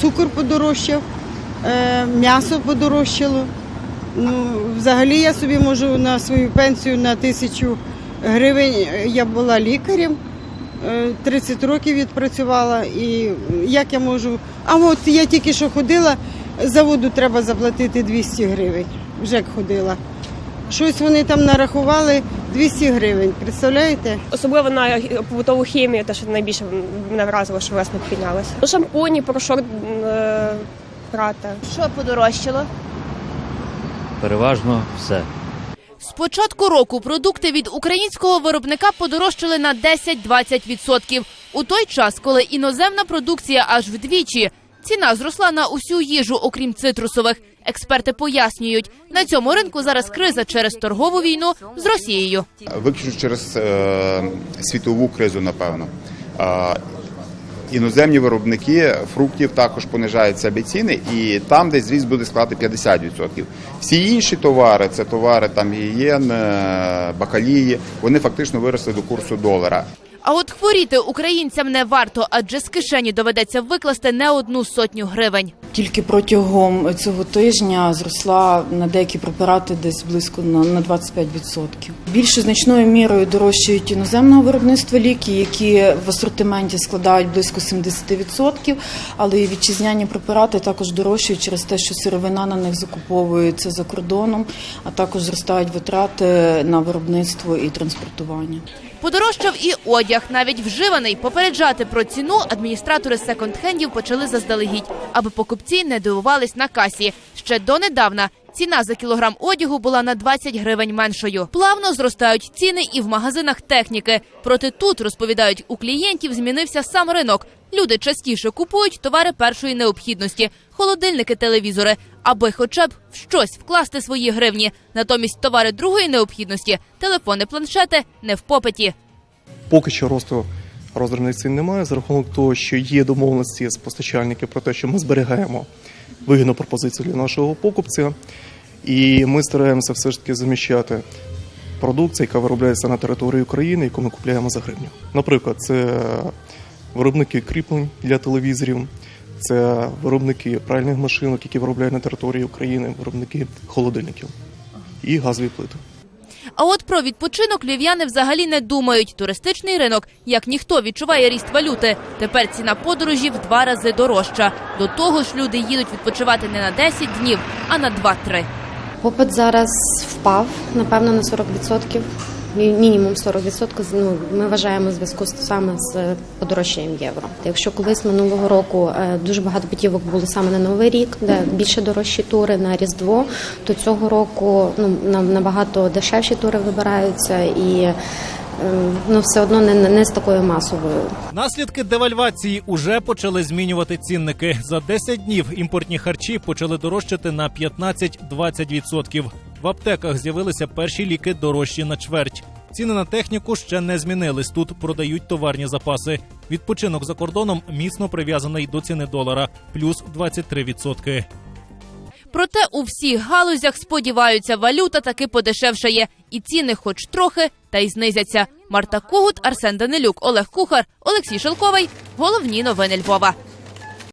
Цукор подорожчав, е, м'ясо подорожчало. Ну, взагалі я собі можу на свою пенсію на тисячу гривень. е, Я була лікарем, е, 30 років відпрацювала. І як я можу. А от я тільки що ходила, за воду треба заплатити 200 гривень. Вже як ходила. Щось вони там нарахували 200 гривень. Представляєте? Особливо на побутову хімію, те, що найбільше мене вразило, що власне піднялося. Ну, Шампуні, порошок е, прати. Що подорожчало? Переважно все. З початку року продукти від українського виробника подорожчали на 10-20%. У той час, коли іноземна продукція аж вдвічі. Ціна зросла на усю їжу, окрім цитрусових. Експерти пояснюють, на цьому ринку зараз криза через торгову війну з Росією. виключно через е, світову кризу, напевно. Е, іноземні виробники фруктів також понижають собі ціни, і там десь зріст буде складати 50%. Всі інші товари, це товари там гігієн, е, бакалії, вони фактично виросли до курсу долара. А от хворіти українцям не варто, адже з кишені доведеться викласти не одну сотню гривень. Тільки протягом цього тижня зросла на деякі препарати десь близько на на 25%. Більше значною мірою дорожчають іноземного виробництва ліки, які в асортименті складають близько 70%, але і вітчизняні препарати також дорожчають через те, що сировина на них закуповується за кордоном, а також зростають витрати на виробництво і транспортування. Подорожчав і одяг, навіть вживаний. Попереджати про ціну адміністратори секонд-хендів почали заздалегідь, аби покупці не дивувались на касі. Ще донедавна ціна за кілограм одягу була на 20 гривень меншою. Плавно зростають ціни і в магазинах техніки. Проте тут розповідають, у клієнтів змінився сам ринок. Люди частіше купують товари першої необхідності, холодильники, телевізори, аби хоча б в щось вкласти свої гривні. Натомість товари другої необхідності, телефони, планшети не в попиті. Поки що росту роздрібних цін немає за рахунок того, що є домовленості з постачальників про те, що ми зберігаємо вигідну пропозицію для нашого покупця, і ми стараємося все ж таки заміщати продукцію, яка виробляється на території України, яку ми купуємо за гривню. Наприклад, це виробники кріплень для телевізорів, це виробники пральних машинок, які виробляють на території України, виробники холодильників і газові плити. А от про відпочинок львів'яни взагалі не думають. Туристичний ринок, як ніхто, відчуває ріст валюти. Тепер ціна подорожі в два рази дорожча. До того ж, люди їдуть відпочивати не на 10 днів, а на 2-3. Попит зараз впав, напевно, на 40%. Мі- Мінімум 40%. Ну, ми вважаємо зв'язку саме з подорожчанням євро. Якщо колись минулого року е, дуже багато путівок було саме на Новий рік, де більше дорожчі тури на Різдво, то цього року ну, нам набагато дешевші тури вибираються і е, ну, все одно не, не з такою масовою. Наслідки девальвації уже почали змінювати цінники. За 10 днів імпортні харчі почали дорожчати на 15-20%. В аптеках з'явилися перші ліки дорожчі на чверть. Ціни на техніку ще не змінились. Тут продають товарні запаси. Відпочинок за кордоном міцно прив'язаний до ціни долара плюс 23%. Проте у всіх галузях сподіваються, валюта таки подешевшає, і ціни, хоч трохи, та й знизяться. Марта Когут, Арсен Данилюк, Олег Кухар, Олексій Шелковий. Головні новини Львова.